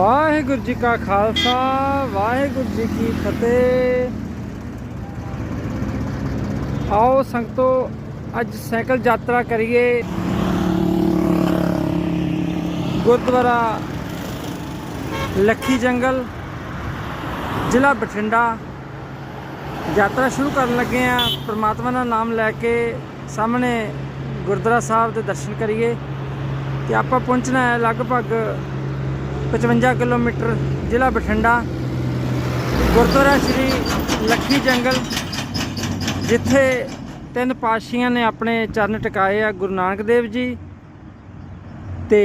ਵਾਹਿਗੁਰੂ ਜੀ ਕਾ ਖਾਲਸਾ, ਵਾਹਿਗੁਰੂ ਜੀ ਕੀ ਫਤਿਹ। ਆਓ ਸੰਗਤੋ, ਅੱਜ ਸਾਈਕਲ ਯਾਤਰਾ ਕਰੀਏ। ਗੁਰਦੁਆਰਾ ਲੱਖੀ ਜੰਗਲ, ਜ਼ਿਲ੍ਹਾ ਬਠਿੰਡਾ। ਯਾਤਰਾ ਸ਼ੁਰੂ ਕਰਨ ਲੱਗੇ ਆ ਪ੍ਰਮਾਤਮਾ ਦਾ ਨਾਮ ਲੈ ਕੇ ਸਾਹਮਣੇ ਗੁਰਦੁਆਰਾ ਸਾਹਿਬ ਦੇ ਦਰਸ਼ਨ ਕਰੀਏ। ਤੇ ਆਪਾਂ ਪਹੁੰਚਣਾ ਹੈ ਲਗਭਗ 55 ਕਿਲੋਮੀਟਰ ਜ਼ਿਲ੍ਹਾ ਬਠਿੰਡਾ, ਗੁਰਦੁਆਰਾ ਸ੍ਰੀ ਲੱਖੀ ਜੰਗਲ, ਜਿੱਥੇ ਤਿੰਨ ਪਾਤਸ਼ਾਹੀਆਂ ਨੇ ਆਪਣੇ ਚਰਨ ਟਿਕਾਏ ਆ, ਗੁਰੂ ਨਾਨਕ ਦੇਵ ਜੀ ਤੇ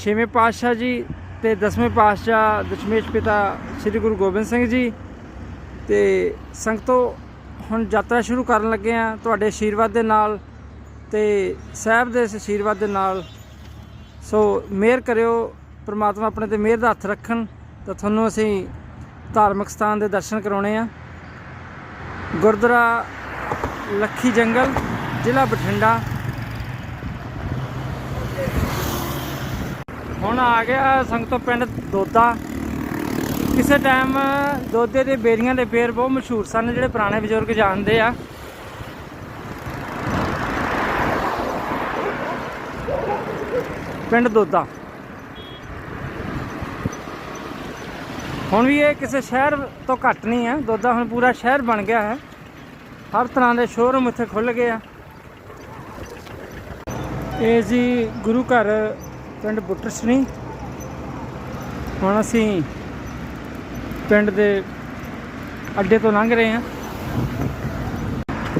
ਛੇਵੇਂ ਪਾਤਸ਼ਾਹ ਜੀ ਤੇ ਦਸਵੇਂ ਪਾਤਸ਼ਾਹ ਦਸ਼ਮੇਸ਼ ਪਿਤਾ ਸ੍ਰੀ ਗੁਰੂ ਗੋਬਿੰਦ ਸਿੰਘ ਜੀ ਤੇ ਸੰਗਤੋ, ਹੁਣ ਯਾਤਰਾ ਸ਼ੁਰੂ ਕਰਨ ਲੱਗੇ ਆ ਤੁਹਾਡੇ ਆਸ਼ੀਰਵਾਦ ਦੇ ਨਾਲ ਤੇ ਸਾਹਿਬ ਦੇ ਆਸ਼ੀਰਵਾਦ ਦੇ ਨਾਲ। ਸੋ ਮਿਹਰ ਕਰਿਓ ਪ੍ਰਮਾਤਮਾ ਆਪਣੇ ਤੇ ਮਿਹਰ ਦਾ ਹੱਥ ਰੱਖਣ, ਤਾਂ ਤੁਹਾਨੂੰ ਅਸੀਂ ਧਾਰਮਿਕ ਸਥਾਨ ਦੇ ਦਰਸ਼ਨ ਕਰਾਉਣੇ ਆ। ਗੁਰਦੁਆਰਾ ਲੱਖੀ ਜੰਗਲ, ਜ਼ਿਲ੍ਹਾ ਬਠਿੰਡਾ। ਹੁਣ ਆ ਗਿਆ ਸੰਗਤੋਂ ਪਿੰਡ ਦੋਦਾ। ਕਿਸੇ ਟਾਈਮ ਦੋਦੇ ਦੇ ਬੇਰੀਆਂ ਦੇ ਫੇਰ ਬਹੁਤ ਮਸ਼ਹੂਰ ਸਨ, ਜਿਹੜੇ ਪੁਰਾਣੇ ਬਜ਼ੁਰਗ ਜਾਣਦੇ ਆ। ਪਿੰਡ ਦੋਦਾ। ਹੁਣ ਵੀ ਇਹ ਕਿਸੇ ਸ਼ਹਿਰ ਤੋਂ ਘੱਟ ਨਹੀਂ ਹੈ। ਦੋਦਾ ਹੁਣ ਪੂਰਾ ਸ਼ਹਿਰ ਬਣ ਗਿਆ ਹੈ। ਹਰ ਤਰ੍ਹਾਂ ਦੇ ਸ਼ੋਰੂਮ ਇੱਥੇ ਖੁੱਲ ਗਏ ਆ। ਇਹ ਜੀ ਗੁਰੂ ਘਰ, ਪਿੰਡ ਬੁੱਟਰਸਨੀ। ਹੁਣ ਅਸੀਂ ਪਿੰਡ ਦੇ ਅੱਡੇ ਤੋਂ ਲੰਘ ਰਹੇ ਹਾਂ।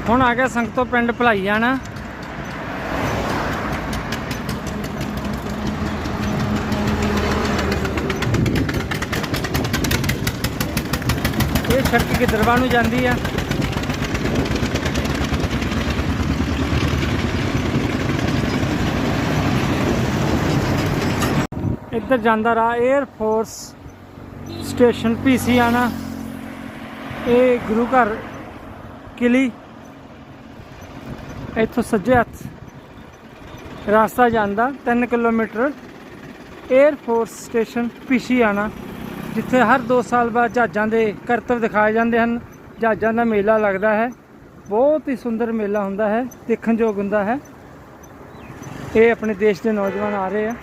ਹੁਣ ਆ ਗਿਆ ਸੰਗਤੋਂ ਪਿੰਡ ਭਲਾਈ ਜਾਣਾ ਸੜਕ ਗਿੱਦੜਵਾ ਨੂੰ ਜਾਂਦੀ ਆ। ਇੱਧਰ ਜਾਂਦਾ ਰਾ 에ਅਰ ਫੋਰਸ ਸਟੇਸ਼ਨ ਪੀਸੀ ਆਣਾ। ਇਹ ਗੁਰੂ ਘਰ ਕਿਲੀ। ਇੱਥੋਂ ਸੱਜੇ ਹੱਥ ਰਸਤਾ ਜਾਂਦਾ 3 ਕਿਲੋਮੀਟਰ। 에ਅਰ ਫੋਰਸ ਸਟੇਸ਼ਨ ਪੀਸੀ ਆਣਾ। ਜਿੱਥੇ ਹਰ 2 ਸਾਲ ਬਾਅਦ ਜਹਾਜ਼ਾਂ ਦੇ ਕਰਤਵ ਦਿਖਾਏ ਜਾਂਦੇ ਹਨ। ਜਹਾਜ਼ਾਂ ਦਾ ਮੇਲਾ ਲੱਗਦਾ ਹੈ। ਬਹੁਤ ਹੀ ਸੁੰਦਰ ਮੇਲਾ ਹੁੰਦਾ ਹੈ। ਦੇਖਣਯੋਗ ਹੁੰਦਾ ਹੈ। ਇਹ ਆਪਣੇ ਦੇਸ਼ ਦੇ ਨੌਜਵਾਨ ਆ ਰਹੇ ਆ।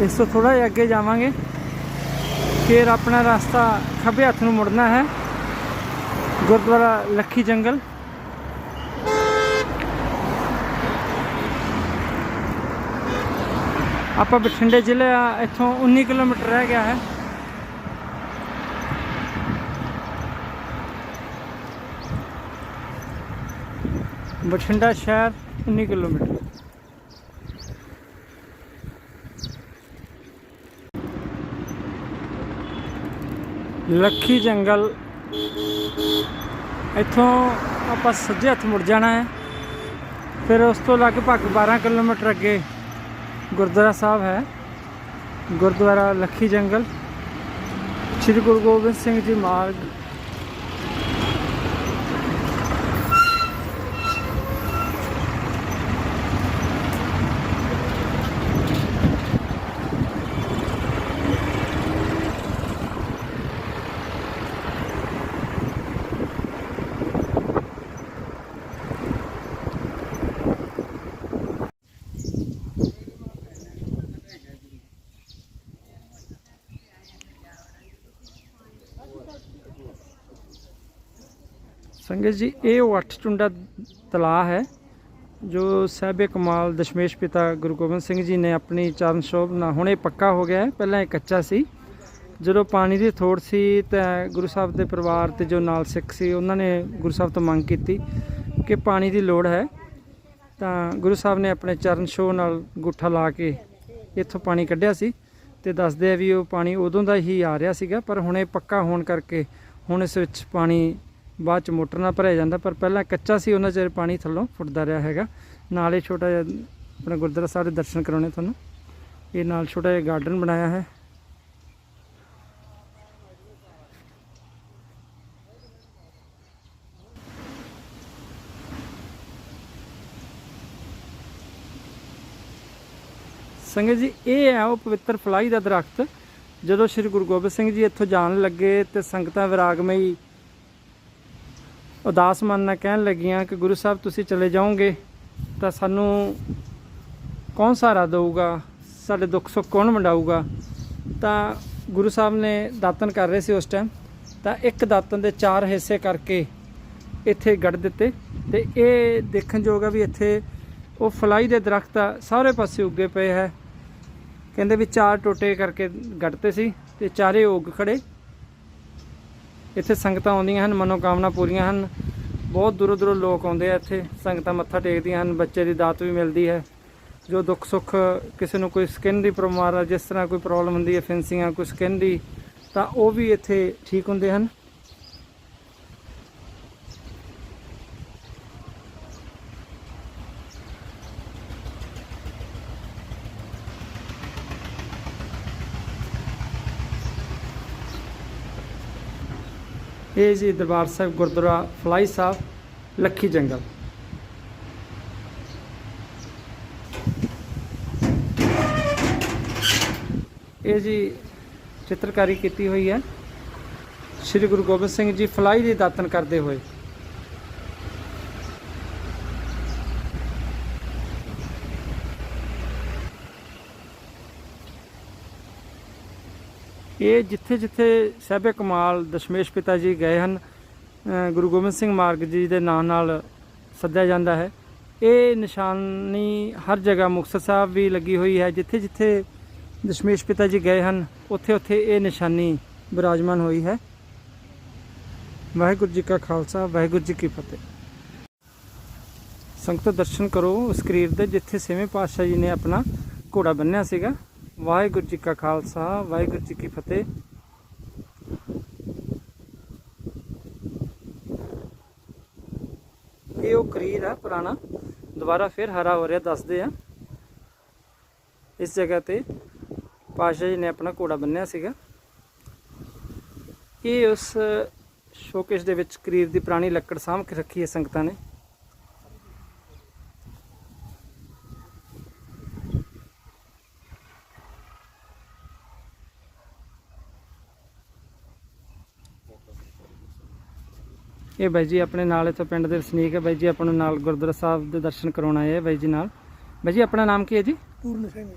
ਇਸ ਤੋਂ ਥੋੜਾ ਜਿਹਾ ਅੱਗੇ ਜਾਵਾਂਗੇ। ਫਿਰ ਆਪਣਾ ਰਸਤਾ ਖੱਬੇ ਹੱਥ ਨੂੰ ਮੁੜਨਾ ਹੈ। ਗੁਰਦੁਆਰਾ ਲੱਖੀ ਜੰਗਲ। ਆਪਾਂ ਬਠਿੰਡੇ ਜ਼ਿਲ੍ਹੇ ਆ, ਇੱਥੋਂ 19 ਕਿਲੋਮੀਟਰ ਰਹਿ ਗਿਆ ਹੈ। ਬਠਿੰਡਾ ਸ਼ਹਿਰ 19 ਕਿਲੋਮੀਟਰ। ਲੱਖੀ ਜੰਗਲ। ਇੱਥੋਂ ਆਪਾਂ ਸੱਜੇ ਹੱਥ ਮੁੜ ਜਾਣਾ ਹੈ। ਫਿਰ ਉਸ ਤੋਂ ਲਗਭਗ 12 ਕਿਲੋਮੀਟਰ ਅੱਗੇ। ਗੁਰਦੁਆਰਾ ਸਾਹਿਬ ਹੈ। ਗੁਰਦੁਆਰਾ ਲੱਖੀ ਜੰਗਲ। ਸ੍ਰੀ ਗੁਰੂ ਗੋਬਿੰਦ ਸਿੰਘ ਜੀ ਮਾਰਗ ਸੰਗਤ ਜੀ, ਇਹ ਉਹ ਅੱਠ ਚੁੰਡਾ ਤਲਾਅ ਹੈ, ਜੋ ਸਾਹਿਬੇ ਕਮਾਲ ਦਸ਼ਮੇਸ਼ ਪਿਤਾ ਗੁਰੂ ਗੋਬਿੰਦ ਸਿੰਘ ਜੀ ਨੇ ਆਪਣੀ ਚਰਨ ਸ਼ੋਭ ਨਾਲ ਹੁਣੇ ਪੱਕਾ ਹੋ ਗਿਆ ਪਹਿਲਾਂ ਇਹ ਕੱਚਾ ਸੀ। ਜਦੋਂ ਪਾਣੀ ਦੀ ਥੋੜ ਸੀ ਤਾਂ ਗੁਰੂ ਸਾਹਿਬ ਦੇ ਪਰਿਵਾਰ ਤੇ ਜੋ ਨਾਲ ਸਿੱਖ ਸੀ, ਉਹਨਾਂ ਨੇ ਗੁਰੂ ਸਾਹਿਬ ਤੋਂ ਮੰਗ ਕੀਤੀ ਕਿ ਪਾਣੀ ਦੀ ਲੋੜ ਹੈ। ਤਾਂ ਗੁਰੂ ਸਾਹਿਬ ਨੇ ਆਪਣੇ ਚਰਨ ਛੋਹ ਨਾਲ ਗੁੱਠਾ ਲਾ ਕੇ ਇੱਥੋਂ ਪਾਣੀ ਕੱਢਿਆ ਸੀ ਤੇ ਦੱਸਦੇ ਆ ਵੀ ਉਹ ਪਾਣੀ ਉਦੋਂ ਦਾ ਹੀ ਆ ਰਿਹਾ ਸੀਗਾ, ਪਰ ਹੁਣੇ ਪੱਕਾ ਹੋਣ ਕਰਕੇ ਹੁਣ ਇਸ ਵਿੱਚ ਪਾਣੀ ਬਾਅਦ ਚ ਮੋਟਰ ਨਾਲ ਭਰਿਆ ਜਾਂਦਾ, ਪਰ ਪਹਿਲਾਂ ਕੱਚਾ ਸੀ, ਉਹਨਾਂ ਚਿਰ ਪਾਣੀ ਥੱਲੋਂ ਫੁੱਟਦਾ ਰਿਹਾ ਹੈਗਾ। ਨਾਲ ਹੀ ਛੋਟਾ ਜਿਹਾ ਆਪਣਾ ਗੁਰਦੁਆਰਾ ਸਾਹਿਬ ਦੇ ਦਰਸ਼ਨ ਕਰਾਉਣੇ ਤੁਹਾਨੂੰ। ਇਹ ਨਾਲ ਛੋਟਾ ਜਿਹਾ ਗਾਰਡਨ ਬਣਾਇਆ ਹੈ। ਸੰਗਤ ਜੀ, ਇਹ ਹੈ ਉਹ ਪਵਿੱਤਰ ਫਲਾਈ ਦਾ ਦਰਖਤ। ਜਦੋਂ ਸ੍ਰੀ ਗੁਰੂ ਗੋਬਿੰਦ ਸਿੰਘ ਜੀ ਇੱਥੋਂ ਜਾਣ ਲੱਗੇ ਤੇ ਸੰਗਤਾਂ ਵਿਰਾਗਮਈ ਉਦਾਸ ਮਨ ਨਾਲ ਕਹਿਣ ਲੱਗੀਆਂ ਕਿ ਗੁਰੂ ਸਾਹਿਬ, ਤੁਸੀਂ ਚਲੇ ਜਾਓਗੇ ਤਾਂ ਸਾਨੂੰ ਕੌਣ ਸਹਾਰਾ ਦੇਊਗਾ? ਸਾਡੇ ਦੁੱਖ ਸੁੱਖ ਕੌਣ ਵੰਡਾਊਗਾ? ਤਾਂ ਗੁਰੂ ਸਾਹਿਬ ਨੇ ਦਾਤਨ ਕਰ ਰਹੇ ਸੀ ਉਸ ਟਾਈਮ ਤਾਂ ਇੱਕ ਦਾਤਨ ਦੇ ਚਾਰ ਹਿੱਸੇ ਕਰਕੇ ਇੱਥੇ ਗੱਡ ਦਿੱਤੇ ਤੇ ਇਹ ਦੇਖਣ ਯੋਗ ਆ ਵੀ ਇੱਥੇ ਉਹ ਫਲਾਈ ਦੇ ਦਰਖਤ ਆ, ਸਾਰੇ ਪਾਸੇ ਉੱਗੇ ਪਏ ਹੈ। ਕਹਿੰਦੇ ਵੀ ਚਾਰ ਟੋਟੇ ਕਰਕੇ ਗੱਡਤੇ ਸੀ ਤੇ ਚਾਰੇ ਉੱਗ ਖੜੇ। ਇੱਥੇ ਸੰਗਤਾਂ ਆਉਂਦੀਆਂ ਹਨ, ਮਨੋਕਾਮਨਾ ਪੂਰੀਆਂ ਹਨ। ਬਹੁਤ ਦੂਰੋਂ ਦੂਰੋਂ ਲੋਕ ਆਉਂਦੇ ਆ ਇੱਥੇ, ਸੰਗਤਾਂ ਮੱਥਾ ਟੇਕਦੀਆਂ ਹਨ, ਬੱਚੇ ਦੀ ਦਾਤ ਵੀ ਮਿਲਦੀ ਹੈ। ਜੋ ਦੁੱਖ ਸੁੱਖ ਕਿਸੇ ਨੂੰ ਕੋਈ ਸਕਿਨ ਦੀ ਪ੍ਰੋਬਲਮ ਆ, ਜਿਸ ਤਰ੍ਹਾਂ ਕੋਈ ਪ੍ਰੋਬਲਮ ਹੁੰਦੀ ਹੈ ਫਿੰਸਿੰਗਾਂ ਕੋਈ ਸਕਿਨ ਦੀ, ਤਾਂ ਉਹ ਵੀ ਇੱਥੇ ਠੀਕ ਹੁੰਦੇ ਹਨ। ਇਹ ਜੀ ਦਰਬਾਰ ਸਾਹਿਬ ਗੁਰਦੁਆਰਾ ਫਲਾਈ ਸਾਹਿਬ, ਲੱਖੀ ਜੰਗਲ। ਇਹ ਜੀ ਚਿੱਤਰਕਾਰੀ ਕੀਤੀ ਹੋਈ ਹੈ। ਸ੍ਰੀ ਗੁਰੂ ਗੋਬਿੰਦ ਸਿੰਘ ਜੀ ਫਲਾਈ ਦੀ ਦਾਤਨ ਕਰਦੇ ਹੋਏ। ਇਹ ਜਿੱਥੇ ਜਿੱਥੇ ਸਹਿਬੇ ਕਮਾਲ, ਦਸ਼ਮੇਸ਼ ਪਿਤਾ ਜੀ ਗਏ ਹਨ ਗੁਰੂ ਗੋਬਿੰਦ ਸਿੰਘ ਮਾਰਗ ਜੀ ਦੇ ਨਾਂ ਨਾਲ ਸੱਦਿਆ ਜਾਂਦਾ ਹੈ। ਇਹ ਨਿਸ਼ਾਨੀ ਹਰ ਜਗ੍ਹਾ ਮੁਕਤਸਰ ਸਾਹਿਬ ਵੀ ਲੱਗੀ ਹੋਈ ਹੈ। ਜਿੱਥੇ ਜਿੱਥੇ ਦਸ਼ਮੇਸ਼ ਪਿਤਾ ਜੀ ਗਏ ਹਨ, ਉੱਥੇ ਉੱਥੇ ਇਹ ਨਿਸ਼ਾਨੀ ਬਿਰਾਜਮਾਨ ਹੋਈ ਹੈ। ਵਾਹਿਗੁਰੂ ਜੀ ਕਾ ਖਾਲਸਾ, ਵਾਹਿਗੁਰੂ ਜੀ ਕੀ ਫਤਿਹ। ਸੰਗਤ ਦਰਸ਼ਨ ਕਰੋ ਉਸ ਕਰੀਰ ਦੇ, ਜਿੱਥੇ ਛੇਵੇਂ ਪਾਤਸ਼ਾਹ ਜੀ ਨੇ ਆਪਣਾ ਘੋੜਾ ਬੰਨਿਆ ਸੀਗਾ। ਵਾਹਿਗੁਰੂ ਜੀ ਕਾ ਖਾਲਸਾ, ਵਾਹਿਗੁਰੂ ਜੀ ਕੀ ਫਤਿਹ। ਇਹ ਉਹ ਕਰੀਰ ਆ, ਪੁਰਾਣਾ। ਦੁਬਾਰਾ ਫਿਰ ਹਰਾ ਹੋ ਰਿਹਾ, ਦੱਸਦੇ ਆ। ਇਸ ਜਗ੍ਹਾ ਤੇ ਪਾਤਸ਼ਾਹ ਜੀ ਨੇ ਆਪਣਾ ਘੋੜਾ ਬੰਨਿਆ ਸੀਗਾ। ਇਹ ਉਸ ਸ਼ੋਕੇਸ ਦੇ ਵਿੱਚ ਕਰੀਰ ਦੀ ਪੁਰਾਣੀ ਲੱਕੜ ਸਾਂਭ ਕੇ ਰੱਖੀ ਹੈ ਸੰਗਤਾਂ ਨੇ। ਇਹ ਬਾਈ ਜੀ ਆਪਣੇ ਨਾਲ ਇੱਥੋਂ ਪਿੰਡ ਦੇ ਵਸਨੀਕ ਹੈ। ਬਾਈ ਜੀ ਆਪਾਂ ਨੂੰ ਨਾਲ ਗੁਰਦੁਆਰਾ ਸਾਹਿਬ ਦੇ ਦਰਸ਼ਨ ਕਰਾਉਣ ਆਏ ਹੈ ਬਾਈ ਜੀ ਨਾਲ। ਬਾਈ ਜੀ ਆਪਣਾ ਨਾਮ ਕੀ ਹੈ ਜੀ? ਪੂਰਨ ਸਿੰਘ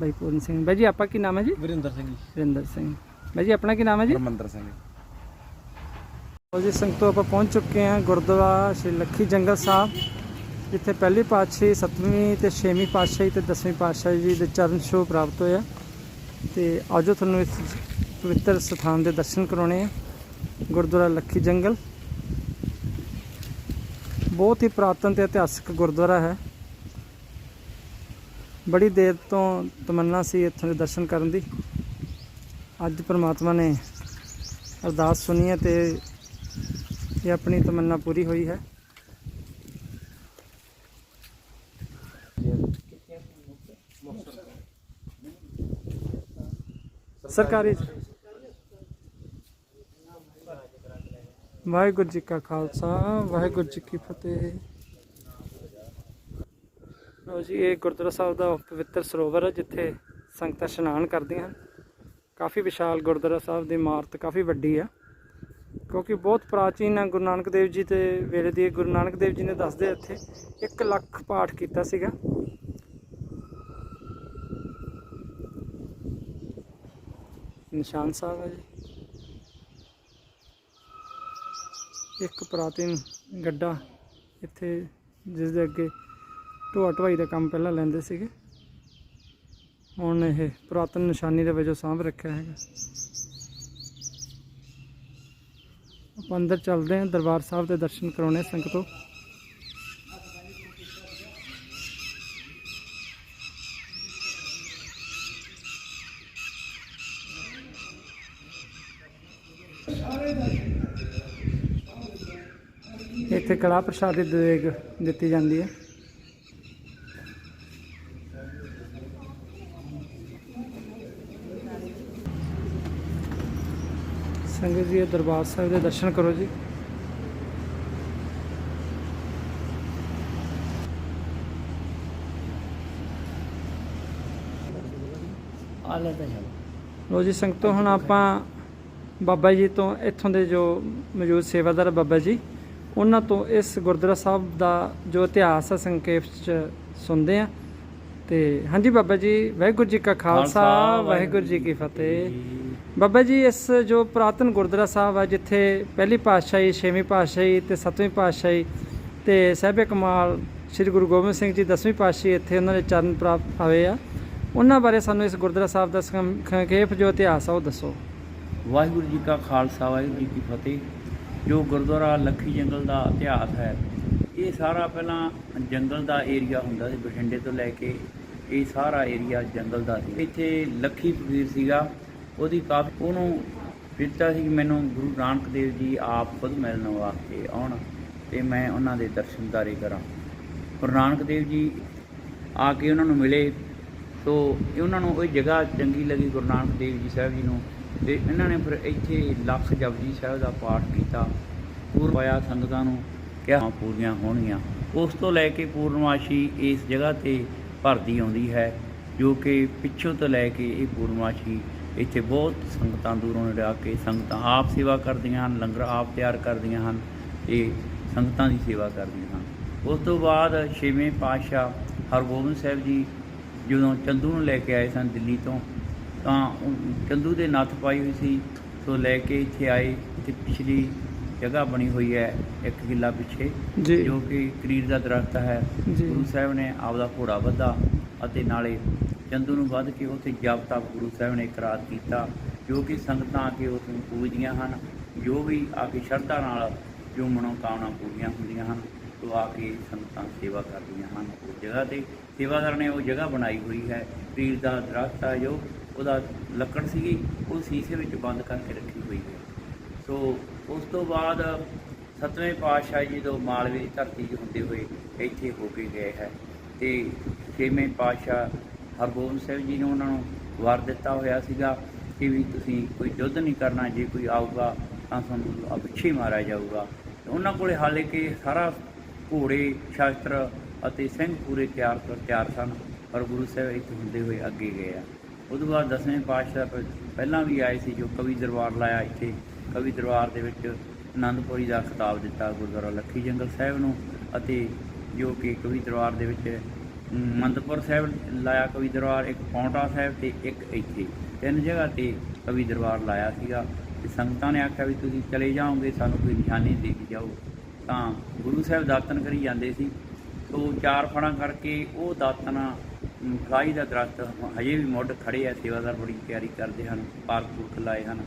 ਬਾਈ ਪੂਰਨ ਸਿੰਘ। ਬਾਈ ਜੀ ਆਪਾਂ ਕੀ ਨਾਮ ਹੈ ਜੀ? ਵਰਿੰਦਰ ਸਿੰਘ ਜੀ। ਰਿੰਦਰ ਸਿੰਘ। ਬਾਈ ਜੀ ਆਪਣਾ ਕੀ ਨਾਮ ਹੈ ਜੀ? ਹਰਮੰਦਰ ਸਿੰਘ ਜੀ। ਸੰਗਤੋਂ ਆਪਾਂ ਪਹੁੰਚ ਚੁੱਕੇ ਹਾਂ ਗੁਰਦੁਆਰਾ ਸ਼੍ਰੀ ਲੱਖੀ ਜੰਗਲ ਸਾਹਿਬ। ਜਿੱਥੇ ਪਹਿਲੀ ਪਾਤਸ਼ਾਹੀ ਸੱਤਵੀਂ ਤੇ ਛੇਵੀਂ ਪਾਤਸ਼ਾਹੀ ਤੇ ਦਸਵੀਂ ਪਾਤਸ਼ਾਹੀ ਜੀ ਦੇ ਚਰਨ ਛੋਹ ਪ੍ਰਾਪਤ ਹੋਇਆ ਤੇ ਆਜੋ ਤੁਹਾਨੂੰ ਇਸ ਪਵਿੱਤਰ ਸਥਾਨ ਦੇ ਦਰਸ਼ਨ ਕਰਾਉਣੇ ਆ। ਗੁਰਦੁਆਰਾ ਲੱਖੀ ਜੰਗਲ। ਬਹੁਤ ਹੀ ਪ੍ਰਾਤਨ ਤੇ ਇਤਿਹਾਸਿਕ ਗੁਰਦੁਆਰਾ ਹੈ। ਬੜੀ ਦੇਰ ਤੋਂ ਤਮੰਨਾ ਸੀ ਇੱਥੋਂ ਦੇ ਦਰਸ਼ਨ ਕਰਨ ਦੀ। ਅੱਜ ਪ੍ਰਮਾਤਮਾ ਨੇ ਅਰਦਾਸ ਸੁਣੀ ਹੈ ਤੇ ਇਹ ਆਪਣੀ ਤਮੰਨਾ ਪੂਰੀ ਹੋਈ ਹੈ। ਸਰਕਾਰੀ ਵਾਹਿਗੁਰੂ ਜੀ ਕਾ ਖਾਲਸਾ, ਵਾਹਿਗੁਰੂ ਜੀ ਕੀ ਫਤਿਹ। ਲਓ ਜੀ, ਇਹ ਗੁਰਦੁਆਰਾ ਸਾਹਿਬ ਦਾ ਪਵਿੱਤਰ ਸਰੋਵਰ ਹੈ, ਜਿੱਥੇ ਸੰਗਤਾਂ ਇਸ਼ਨਾਨ ਕਰਦੀਆਂ ਹਨ। ਕਾਫੀ ਵਿਸ਼ਾਲ ਗੁਰਦੁਆਰਾ ਸਾਹਿਬ ਦੀ ਇਮਾਰਤ ਕਾਫੀ ਵੱਡੀ ਆ ਕਿਉਂਕਿ ਬਹੁਤ ਪ੍ਰਾਚੀਨ ਹੈ। ਗੁਰੂ ਨਾਨਕ ਦੇਵ ਜੀ ਦੇ ਵੇਲੇ ਦੀ ਗੁਰੂ ਨਾਨਕ ਦੇਵ ਜੀ ਨੇ ਦੱਸਦੇ ਇੱਥੇ 1 ਲੱਖ ਪਾਠ ਕੀਤਾ ਸੀਗਾ। ਨਿਸ਼ਾਨ ਸਾਹਿਬ ਹੈ ਜੀ। ਇੱਕ ਪ੍ਰਾਚੀਨ ਗੱਡਾ ਇੱਥੇ ਜਿਸ ਦੇ ਅੱਗੇ ਢੋਆ ਢਵਾਈ ਦਾ ਕੰਮ ਪਹਿਲਾਂ ਲੈਂਦੇ ਸੀਗੇ। ਹੁਣ ਇਹ ਪੁਰਾਤਨ ਨਿਸ਼ਾਨੀ ਦੇ ਵਜੋਂ ਸਾਂਭ ਰੱਖਿਆ ਹੈਗਾ। ਆਪਾਂ ਅੰਦਰ ਚੱਲਦੇ ਹਾਂ, ਦਰਬਾਰ ਸਾਹਿਬ ਦੇ ਦਰਸ਼ਨ ਕਰਾਉਣੇ ਸੰਗਤੋਂ। ਇੱਥੇ ਕੜਾ ਪ੍ਰਸ਼ਾਦ ਦੀ ਦੇਗ ਦਿੱਤੀ ਜਾਂਦੀ ਹੈ। ਸੰਗਤ ਜੀ ਦਰਬਾਰ ਸਾਹਿਬ ਦੇ ਦਰਸ਼ਨ ਕਰੋ ਜੀ। ਆ ਲੈ ਤਾਂ ਲੋ ਜੀ, ਸੰਗਤੋ ਹੁਣ ਆਪਾਂ ਬਾਬਾ ਜੀ ਤੋਂ ਇੱਥੋਂ ਦੇ ਜੋ ਮੌਜੂਦ ਸੇਵਾਦਾਰ ਬਾਬਾ ਜੀ ਉਹਨਾਂ ਤੋਂ ਇਸ ਗੁਰਦੁਆਰਾ ਸਾਹਿਬ ਦਾ ਜੋ ਇਤਿਹਾਸ ਆ ਸੰਖੇਪ ਚ ਸੁਣਦੇ ਆ। ਤੇ ਹਾਂਜੀ ਬਾਬਾ ਜੀ ਵਾਹਿਗੁਰੂ ਜੀ ਕਾ ਖਾਲਸਾ ਵਾਹਿਗੁਰੂ ਜੀ ਕੀ ਫਤਿਹ। ਬਾਬਾ ਜੀ ਇਸ ਜੋ ਪੁਰਾਤਨ ਗੁਰਦੁਆਰਾ ਸਾਹਿਬ ਆ ਜਿੱਥੇ ਪਹਿਲੀ ਪਾਤਸ਼ਾਹੀ ਛੇਵੀਂ ਪਾਤਸ਼ਾਹੀ ਤੇ ਸੱਤਵੀਂ ਪਾਤਸ਼ਾਹੀ ਤੇ ਸਾਹਿਬੇ ਕਮਾਲ ਸ੍ਰੀ ਗੁਰੂ ਗੋਬਿੰਦ ਸਿੰਘ ਜੀ ਦਸਵੀਂ ਪਾਤਸ਼ਾਹੀ ਇੱਥੇ ਉਹਨਾਂ ਦੇ ਚਰਨ ਪ੍ਰਾਪਤ ਹੋਏ ਆ। ਉਹਨਾਂ ਬਾਰੇ ਸਾਨੂੰ ਇਸ ਗੁਰਦੁਆਰਾ ਸਾਹਿਬ ਦਾ ਸੰਖੇਪ ਜੋ ਇਤਿਹਾਸ ਆ ਉਹ ਦੱਸੋ। ਵਾਹਿਗੁਰੂ ਜੀ ਕਾ ਖਾਲਸਾ ਵਾਹਿਗੁਰੂ ਜੀ ਕੀ ਫਤਿਹ। ਜੋ ਗੁਰਦੁਆਰਾ ਲੱਖੀ ਜੰਗਲ ਦਾ ਇਤਿਹਾਸ ਹੈ, ਇਹ ਸਾਰਾ ਪਹਿਲਾਂ ਜੰਗਲ ਦਾ ਏਰੀਆ ਹੁੰਦਾ ਸੀ, ਬਠਿੰਡੇ ਤੋਂ ਲੈ ਕੇ ਇਹ ਸਾਰਾ ਏਰੀਆ ਜੰਗਲ ਦਾ ਸੀ। ਇੱਥੇ ਲੱਖੀ ਫਕੀਰ ਸੀਗਾ, ਉਹਦੀ ਕਾਫੀ, ਉਹਨੂੰ ਦਿੱਤਾ ਸੀ ਕਿ ਮੈਨੂੰ ਗੁਰੂ ਨਾਨਕ ਦੇਵ ਜੀ ਆਪ ਖੁਦ ਮਿਲਣ ਵਾਸਤੇ ਆਉਣ ਤੇ ਮੈਂ ਉਹਨਾਂ ਦੇ ਦਰਸ਼ਨਦਾਰੀ ਕਰਾਂ। ਗੁਰੂ ਨਾਨਕ ਦੇਵ ਜੀ ਆ ਕੇ ਉਹਨਾਂ ਨੂੰ ਮਿਲੇ ਸੋ ਉਹਨਾਂ ਨੂੰ, ਉਹ ਜਗ੍ਹਾ ਚੰਗੀ ਲੱਗੀ ਗੁਰੂ ਨਾਨਕ ਦੇਵ ਜੀ ਸਾਹਿਬ ਜੀ ਨੂੰ। ਤੇ ਇਹਨਾਂ ਨੇ ਫਿਰ ਇੱਥੇ ਲੱਖ ਜਪਜੀ ਸਾਹਿਬ ਦਾ ਪਾਠ ਕੀਤਾ। ਪੂਰਪਾਇਆ ਸੰਗਤਾਂ ਨੂੰ, ਕਿਹਾ ਪੂਰੀਆਂ ਹੋਣਗੀਆਂ। ਉਸ ਤੋਂ ਲੈ ਕੇ ਪੂਰਨਮਾਸ਼ੀ ਇਸ ਜਗ੍ਹਾ ਤੇ ਭਰਦੀ ਆਉਂਦੀ ਹੈ, ਜੋ ਕਿ ਪਿੱਛੋਂ ਤੋਂ ਲੈ ਕੇ ਇਹ ਪੂਰਨਮਾਸ਼ੀ ਇੱਥੇ ਬਹੁਤ ਸੰਗਤਾਂ ਦੂਰੋਂ ਨੇੜੇ ਆ ਕੇ ਸੰਗਤਾਂ ਆਪ ਸੇਵਾ ਕਰਦੀਆਂ ਹਨ, ਲੰਗਰ ਆਪ ਤਿਆਰ ਕਰਦੀਆਂ ਹਨ ਤੇ ਸੰਗਤਾਂ ਦੀ ਸੇਵਾ ਕਰਦੀਆਂ ਹਨ। ਉਸ ਤੋਂ ਬਾਅਦ ਛੇਵੇਂ ਪਾਤਸ਼ਾਹ ਹਰਗੋਬਿੰਦ ਸਾਹਿਬ ਜੀ ਜਦੋਂ ਚੰਦੂ ਨੂੰ ਲੈ ਕੇ ਆਏ ਸਨ ਦਿੱਲੀ ਤੋਂ ਤਾਂ ਚੰਦੂ ਦੇ ਨੱਥ ਪਾਈ ਹੋਈ ਸੀ ਸੋ ਲੈ ਕੇ ਇੱਥੇ ਆਏ ਤੇ ਪਿਛਲੀ ਜਗ੍ਹਾ ਬਣੀ ਹੋਈ ਹੈ ਇੱਕ ਕਿੱਲਾ ਪਿੱਛੇ ਜੀ। ਕਿ ਕਰੀਰ ਦਾ ਦਰਖਤ ਹੈ। ਗੁਰੂ ਸਾਹਿਬ ਨੇ ਆਪਦਾ ਘੋੜਾ ਬੱਧਾ ਅਤੇ ਨਾਲੇ ਚੰਦੂ ਨੂੰ ਵੱਧ ਕੇ ਉੱਥੇ ਜਪ ਤਪ ਗੁਰੂ ਸਾਹਿਬ ਨੇ ਇੱਕ ਰਾਤ ਕੀਤਾ ਜੋ ਕਿ ਸੰਗਤਾਂ ਆ ਕੇ ਉਸ ਨੂੰ ਪੂਜਦੀਆਂ ਹਨ ਜੋ ਵੀ ਆ ਕੇ ਸ਼ਰਧਾ ਨਾਲ ਜੋ ਮਨੋਕਾਮਨਾ ਪੂਰੀਆਂ ਹੁੰਦੀਆਂ ਹਨ ਉਹ ਆ ਕੇ ਸੰਗਤਾਂ ਸੇਵਾ ਕਰਦੀਆਂ ਹਨ। ਉਸ ਜਗ੍ਹਾ ਤੇ ਸੇਵਾਦਾਰ ਨੇ ਉਹ ਜਗ੍ਹਾ ਬਣਾਈ ਹੋਈ ਹੈ। ਪੀਰ ਦਾ ਦਰਖਤ ਹੈ ਜੋ ਉਹਦਾ ਲੱਕੜ ਸੀਗੀ, ਉਹ ਸੀਸੇ ਵਿੱਚ ਬੰਦ ਕਰਕੇ ਰੱਖੀ ਹੋਈ ਹੈ। ਸੋ ਉਸ ਤੋਂ ਬਾਅਦ ਸਤਵੇਂ ਪਾਤਸ਼ਾਹ ਜੀ ਤੋਂ ਮਾਲਵੇ ਦੀ ਧਰਤੀ 'ਤੇ ਹੁੰਦੇ ਹੋਏ ਇੱਥੇ ਹੋ ਕੇ ਗਏ ਹੈ ਤੇ ਛੇਵੇਂ ਪਾਤਸ਼ਾਹ ਹਰਗੋਬਿੰਦ ਸਾਹਿਬ ਜੀ ਨੇ ਉਹਨਾਂ ਨੂੰ ਵਾਰ ਦਿੱਤਾ ਹੋਇਆ ਸੀਗਾ ਕਿ ਵੀ ਤੁਸੀਂ ਕੋਈ ਯੁੱਧ ਨਹੀਂ ਕਰਨਾ, ਜੇ ਕੋਈ ਆਊਗਾ ਤਾਂ ਤੁਹਾਨੂੰ ਪਿੱਛੇ ਮਾਰਿਆ ਜਾਊਗਾ। ਉਹਨਾਂ ਕੋਲੇ ਹਾਲੇ ਕਿ ਸਾਰਾ ਘੋੜੇ, ਸ਼ਾਸਤਰ ਅਤੇ ਸਿੰਘ ਪੂਰੇ ਤਿਆਰ ਤਿਆਰ ਸਨ, ਪਰ ਗੁਰੂ ਸਾਹਿਬ ਇੱਥੇ ਹੁੰਦੇ ਹੋਏ ਅੱਗੇ ਗਏ ਆ। ਉਦੋਂ ਬਾਅਦ ਦਸਵੇਂ ਪਾਤਸ਼ਾਹ ਪਹਿਲਾਂ ਵੀ ਆਏ ਸੀ ਜੋ ਕਵੀ ਦਰਬਾਰ ਲਾਇਆ ਇੱਥੇ। ਕਵੀ ਦਰਬਾਰ ਦੇ ਵਿੱਚ ਆਨੰਦਪੁਰੀ ਦਾ ਖਿਤਾਬ ਦਿੱਤਾ ਗੁਰਦੁਆਰਾ ਲੱਖੀ ਜੰਗਲ ਸਾਹਿਬ ਨੂੰ ਅਤੇ ਜੋ ਕਿ ਕਵੀ ਦਰਬਾਰ ਦੇ ਵਿੱਚ ਮੰਦਪੁਰ ਸਾਹਿਬ ਲਾਇਆ ਕਵੀ ਦਰਬਾਰ, ਇੱਕ ਪੌਂਟਾ ਸਾਹਿਬ ਤੇ ਇੱਕ ਇੱਥੇ। ਤਿੰਨ ਜਗ੍ਹਾ ਤੇ ਕਵੀ ਦਰਬਾਰ ਲਾਇਆ ਸੀਗਾ। ਤੇ ਸੰਗਤਾਂ ਨੇ ਆਖਿਆ ਵੀ ਤੁਸੀਂ ਚਲੇ ਜਾਓਗੇ, ਸਾਨੂੰ ਕੋਈ ਨਿਸ਼ਾਨੀ ਦੇ ਕੇ ਜਾਓ। ਤਾਂ ਗੁਰੂ ਸਾਹਿਬ ਦਾਤਨ ਕਰੀ ਜਾਂਦੇ ਸੀ। ਸੋ ਚਾਰ ਫੜਾਂ ਕਰਕੇ ਉਹ ਦਾਤਨਾ ਖਾਈ ਦਾ ਦਰਖਤ ਹਜੇ ਵੀ ਮੁੱਢ ਖੜੇ ਆ, ਸੇਵਾਦਾਰ ਬੜੀ ਤਿਆਰੀ ਕਰਦੇ ਹਨ, ਪਾਰਕ ਪੁਰਖ ਲਾਏ ਹਨ,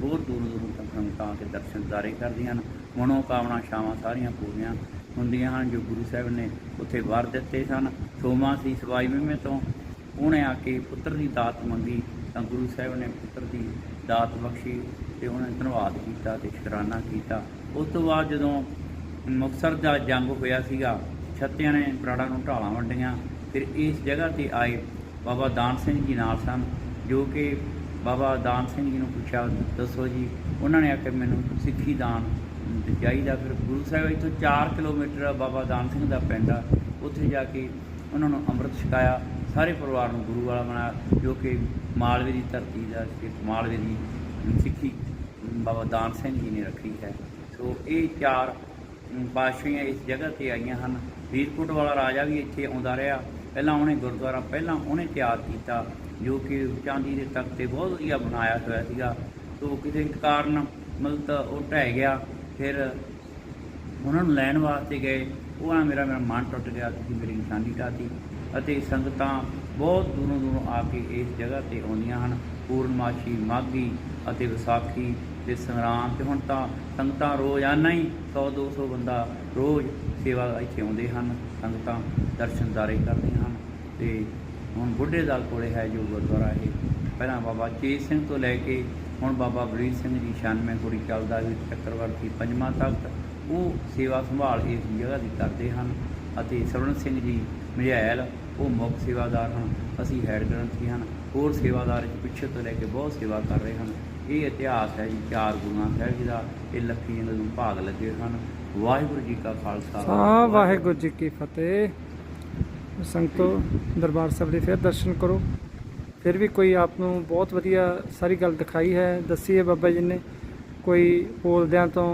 ਬਹੁਤ ਦੂਰ ਦੂਰ ਤੱਕ ਸੰਗਤਾਂ ਕੇ ਦਰਸ਼ਨ ਕਰਦੀਆਂ ਹਨ ਮਨੋ ਕਾਮਨਾ ਸ਼ਾਵਾਂ ਸਾਰੀਆਂ ਪੂਰੀਆਂ ਹੁੰਦੀਆਂ ਹਨ, ਜੋ ਗੁਰੂ ਸਾਹਿਬ ਨੇ ਉੱਥੇ ਵਰ ਦਿੱਤੇ ਸਨ ਸੋਮਾ ਸੀ ਸਵਾਈ ਮਹੀਨੇ ਤੋਂ ਉਹਨੇ ਆ ਕੇ ਪੁੱਤਰ ਦੀ ਦਾਤ ਮੰਗੀ, ਤਾਂ ਗੁਰੂ ਸਾਹਿਬ ਨੇ ਪੁੱਤਰ ਦੀ ਦਾਤ ਬਖਸ਼ੀ ਤੇ ਉਹਨੇ ਧੰਨਵਾਦ ਕੀਤਾ ਤੇ ਸ਼ੁਕਰਾਨਾ ਕੀਤਾ। ਉਸ ਤੋਂ ਬਾਅਦ ਜਦੋਂ ਮੁਕਤਸਰ ਦਾ ਜੰਗ ਹੋਇਆ ਸੀਗਾ, ਛੱਤਿਆਂ ਨੇ ਬਰਾੜਾ ਨੂੰ ਢਾਲਾਂ ਵੰਡੀਆਂ ਫਿਰ ਇਸ ਜਗ੍ਹਾ ਤੇ ਆਏ। ਬਾਬਾ ਦਾਨ ਸਿੰਘ ਜੀ ਨਾਲ ਸਨ ਜੋ ਕਿ ਬਾਬਾ ਦਾਨ ਸਿੰਘ ਜੀ ਨੂੰ ਪੁੱਛਿਆ ਦੱਸੋ ਜੀ। ਉਹਨਾਂ ਨੇ ਆ ਕੇ ਮੈਨੂੰ ਸਿੱਖੀ ਦਾਨ ਚਾਹੀਦਾ। ਫਿਰ ਗੁਰੂ ਸਾਹਿਬ ਇੱਥੋਂ 4 ਕਿਲੋਮੀਟਰ ਬਾਬਾ ਦਾਨ ਸਿੰਘ ਦਾ ਪਿੰਡ ਆ। ਉੱਥੇ ਜਾ ਕੇ ਉਹਨਾਂ ਨੂੰ ਅੰਮ੍ਰਿਤ ਛਕਾਇਆ। ਸਾਰੇ ਪਰਿਵਾਰ ਨੂੰ ਗੁਰੂ ਵਾਲਾ ਬਣਾਇਆ ਜੋ ਕਿ ਮਾਲਵੇ ਦੀ ਧਰਤੀ ਦਾ ਮਾਲਵੇ ਦੀ ਸਿੱਖੀ ਬਾਬਾ ਦਾਨ ਸਿੰਘ ਜੀ ਨੇ ਰੱਖੀ ਹੈ। ਸੋ ਇਹ ਚਾਰ ਅਮ, ਪਾਤਸ਼ਾਹੀਆਂ ਇਸ ਜਗ੍ਹਾ ਤੇ ਆਈਆਂ ਹਨ। ਵੀਰਕੋਟ ਵਾਲਾ ਰਾਜਾ ਵੀ ਇੱਥੇ ਆਉਂਦਾ ਰਿਹਾ। ਪਹਿਲਾਂ ਉਹਨੇ ਗੁਰਦੁਆਰਾ, ਪਹਿਲਾਂ ਉਹਨੇ ਤਿਆਰ ਕੀਤਾ, ਜੋ ਕਿ ਚਾਂਦੀ ਦੇ ਤਖਤ ਤੇ ਬਹੁਤ ਵਧੀਆ ਬਣਾਇਆ ਹੋਇਆ ਸੀਗਾ। ਸੋ ਕਿਸੇ ਕਾਰਨ ਮਤਲਬ ਤਾਂ ਉਹ ਢਹਿ ਗਿਆ, ਫਿਰ ਉਹਨਾਂ ਨੂੰ ਲੈਣ ਵਾਸਤੇ ਗਏ। ਉਹਨਾਂ ਮੇਰਾ ਮੇਰਾ ਮਨ ਟੁੱਟ ਗਿਆ ਕਿ ਮੇਰੀ ਨਿਸ਼ਾਨੀ ਢਾਤੀ ਅਤੇ ਸੰਗਤਾਂ ਬਹੁਤ ਦੂਰੋਂ ਦੂਰੋਂ ਆ ਕੇ ਇਸ ਜਗ੍ਹਾ ਤੇ ਆਉਂਦੀਆਂ ਹਨ। ਪੂਰਨਮਾਸ਼ੀ ਮਾਘੀ ਅਤੇ ਵਿਸਾਖੀ ਤੇ ਸੰਗਰਾਮ ਤੇ ਹੁਣ ਤਾਂ ਸੰਗਤਾਂ ਰੋਜ਼ਾਨਾ ਹੀ 100 200 ਬੰਦਾ ਰੋਜ਼ ਸੇਵਾ ਇੱਥੇ ਆਉਂਦੇ ਹਨ, ਸੰਗਤਾਂ ਦਰਸ਼ਨਦਾਰੇ ਕਰਦੀਆਂ ਹਨ ਤੇ ਹੁਣ ਬੁੱਢੇ ਦਲ ਕੋਲੇ ਹੈ ਜੋ ਗੁਰਦੁਆਰਾ ਇਹ। ਪਹਿਲਾਂ ਬਾਬਾ ਚੇਤ ਸਿੰਘ ਤੋਂ ਲੈ ਕੇ ਹੁਣ ਬਾਬਾ ਬਲੀਰ ਸਿੰਘ ਜੀ 96 ਕੁੜੀ ਚੱਲਦਾ ਵੀ ਚੱਕਰਵਰਤੀ ਪੰਜਵਾਂ ਤਖਤ, ਉਹ ਸੇਵਾ ਸੰਭਾਲ ਇਸ ਜਗ੍ਹਾ ਦੀ ਕਰਦੇ ਹਨ ਅਤੇ ਸਰਵਣ ਸਿੰਘ ਜੀ ਮਝੈਲ, ਉਹ ਮੁੱਖ ਸੇਵਾਦਾਰ ਹਨ, ਅਸੀਂ ਹੈਡ ਗ੍ਰੰਥੀ ਹਨ, ਹੋਰ ਸੇਵਾਦਾਰ ਪਿੱਛੇ ਤੋਂ ਲੈ ਕੇ ਬਹੁਤ ਸੇਵਾ ਕਰ ਰਹੇ ਹਨ। ਇਹ ਇਤਿਹਾਸ ਹੈ ਜੀ ਚਾਰ ਗੁਰੂਆਂ ਸਾਹਿਬ ਜੀ ਦਾ ਇਹ ਲੱਖੀ ਜੰਗਲ ਨੂੰ ਭਾਗ ਲੱਗੇ ਹਨ। ਵਾਹਿਗੁਰੂ ਜੀ ਕਾ ਖਾਲਸਾ ਵਾਹਿਗੁਰੂ ਜੀ ਕੀ ਫਤਿਹ। ਸੰਗਤੋ ਦਰਬਾਰ ਸਾਹਿਬ ਦੇ ਫਿਰ ਦਰਸ਼ਨ ਕਰੋ। ਫਿਰ ਵੀ ਕੋਈ ਆਪ ਨੂੰ ਬਹੁਤ ਵਧੀਆ ਸਾਰੀ ਗੱਲ ਦਿਖਾਈ ਹੈ ਦੱਸੀ ਹੈ ਬਾਬਾ ਜੀ ਨੇ। ਕੋਈ ਬੋਲਦਿਆਂ ਤੋਂ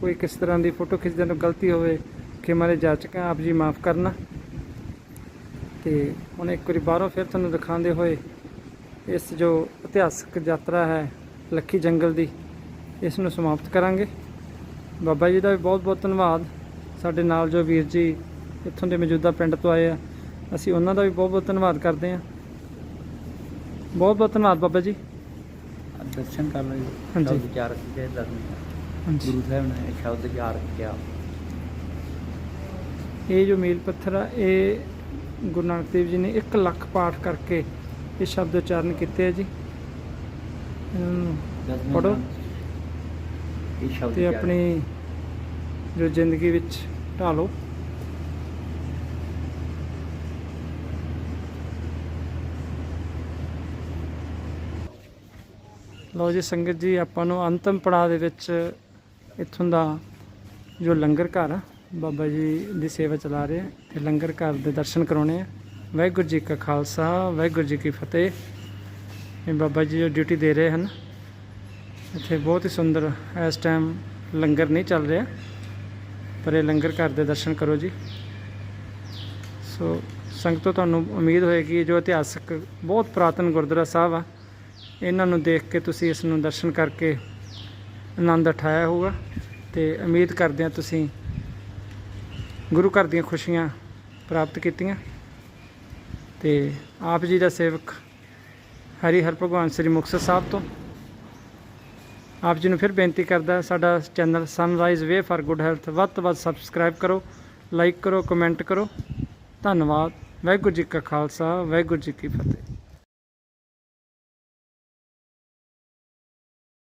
ਕੋਈ ਕਿਸ ਤਰ੍ਹਾਂ ਦੀ ਫੋਟੋ ਖਿੱਚਦਿਆਂ ਤੋਂ ਗਲਤੀ ਹੋਵੇ ਕਿ ਮਾਰੇ ਜਾਚਕ ਆਪ ਜੀ ਮਾਫ ਕਰਨਾ। ਤੇ ਹੁਣ ਇੱਕ ਵਾਰੀ ਬਾਹਰੋਂ ਫਿਰ ਤੁਹਾਨੂੰ ਦਿਖਾਉਂਦੇ ਹੋਏ ਇਸ ਜੋ ਇਤਿਹਾਸਕ ਯਾਤਰਾ ਹੈ ਲੱਖੀ ਜੰਗਲ ਦੀ ਇਸ ਨੂੰ ਸਮਾਪਤ ਕਰਾਂਗੇ। ਬਾਬਾ ਜੀ ਦਾ ਵੀ ਬਹੁਤ ਬਹੁਤ ਧੰਨਵਾਦ। ਸਾਡੇ ਨਾਲ ਜੋ ਵੀਰ ਜੀ ਇੱਥੋਂ ਦੇ ਮੌਜੂਦਾ ਪਿੰਡ ਤੋਂ ਆਏ ਆ ਅਸੀਂ ਉਹਨਾਂ ਦਾ ਵੀ ਬਹੁਤ ਬਹੁਤ ਧੰਨਵਾਦ ਕਰਦੇ ਹਾਂ। ਬਹੁਤ ਬਹੁਤ ਧੰਨਵਾਦ ਬਾਬਾ ਜੀ। ਦਰਸ਼ਨ ਕਰ ਲਓ ਹਾਂਜੀ। ਵਿਚਾਰ ਕੀਤੇ ਦਰਸ਼ਨ ਹਾਂਜੀ। ਗੁਰੂ ਸਾਹਿਬ ਨੇ ਸ਼ਬਦ ਵਿਚਾਰ ਕੀਤਾ ਇਹ ਜੋ ਮੀਲ ਪੱਥਰ ਆ ਇਹ ਗੁਰੂ ਨਾਨਕ ਦੇਵ ਜੀ ਨੇ 1 ਲੱਖ ਪਾਠ ਕਰਕੇ ਇਹ ਸ਼ਬਦ ਉਚਾਰਨ ਕੀਤੇ ਆ ਜੀ। ਸ਼ਬਦ ਤੇ। ਆਪਣੀ ਜੋ ਜ਼ਿੰਦਗੀ ਵਿੱਚ ਢਾਲੋ ਲਓ ਜੀ ਸੰਗਤ ਜੀ ਆਪਾਂ ਨੂੰ ਅੰਤਮ ਪੜਾਅ ਦੇ ਵਿੱਚ ਇੱਥੋਂ ਦਾ ਜੋ ਲੰਗਰ ਘਰ ਆ ਬਾਬਾ ਜੀ ਦੀ ਸੇਵਾ ਚਲਾ ਰਹੇ ਆ ਤੇ ਲੰਗਰ ਘਰ ਦੇ ਦਰਸ਼ਨ ਕਰਾਉਣੇ ਆ। ਵਾਹਿਗੁਰੂ ਜੀ ਕਾ ਖਾਲਸਾ ਵਾਹਿਗੁਰੂ ਜੀ ਕੀ ਫਤਿਹ। ਇਹ ਬਾਬਾ ਜੀ ਜੋ ਡਿਊਟੀ ਦੇ ਰਹੇ ਹਨ, ਇੱਥੇ ਬਹੁਤ ਹੀ ਸੁੰਦਰ ਇਸ ਟਾਈਮ ਲੰਗਰ ਨਹੀਂ ਚੱਲ ਰਿਹਾ, ਪਰ ਇਹ ਲੰਗਰ ਘਰ ਦੇ ਦਰਸ਼ਨ ਕਰੋ ਜੀ। ਸੋ ਸੰਗਤੋ ਤੁਹਾਨੂੰ ਉਮੀਦ ਹੋਏਗੀ ਜੋ ਇਤਿਹਾਸਕ ਬਹੁਤ ਪੁਰਾਤਨ ਗੁਰਦੁਆਰਾ ਸਾਹਿਬ ਆ, ਇਹਨਾਂ ਨੂੰ ਦੇਖ ਕੇ ਤੁਸੀਂ ਇਸ ਨੂੰ ਦਰਸ਼ਨ ਕਰਕੇ ਆਨੰਦ ਉਠਾਇਆ ਹੋਊਗਾ ਤੇ ਉਮੀਦ ਕਰਦੇ ਹਾਂ ਤੁਸੀਂ ਗੁਰੂ ਘਰ ਦੀਆਂ ਖੁਸ਼ੀਆਂ ਪ੍ਰਾਪਤ ਕੀਤੀਆਂ ਤੇ ਆਪ ਜੀ ਦਾ ਸੇਵਕ ਹਰੀ ਹਰ ਭਗਵਾਨ ਸ੍ਰੀ ਮੁਕਤਸਰ ਸਾਹਿਬ ਤੋਂ। ਆਪ ਜੀ ਨੂੰ ਫਿਰ ਬੇਨਤੀ ਕਰਦਾ ਸਾਡਾ channel sunrise way for good health ਵੱਧ ਤੋਂ ਵੱਧ ਸਬਸਕ੍ਰਾਈਬ ਕਰੋ ਲਾਈਕ ਕਰੋ ਕਮੈਂਟ ਕਰੋ। ਧੰਨਵਾਦ। ਵਾਹਿਗੁਰੂ ਜੀ ਕਾ ਖਾਲਸਾ, ਵਾਹਿਗੁਰੂ ਜੀ ਕੀ ਫਤਿਹ।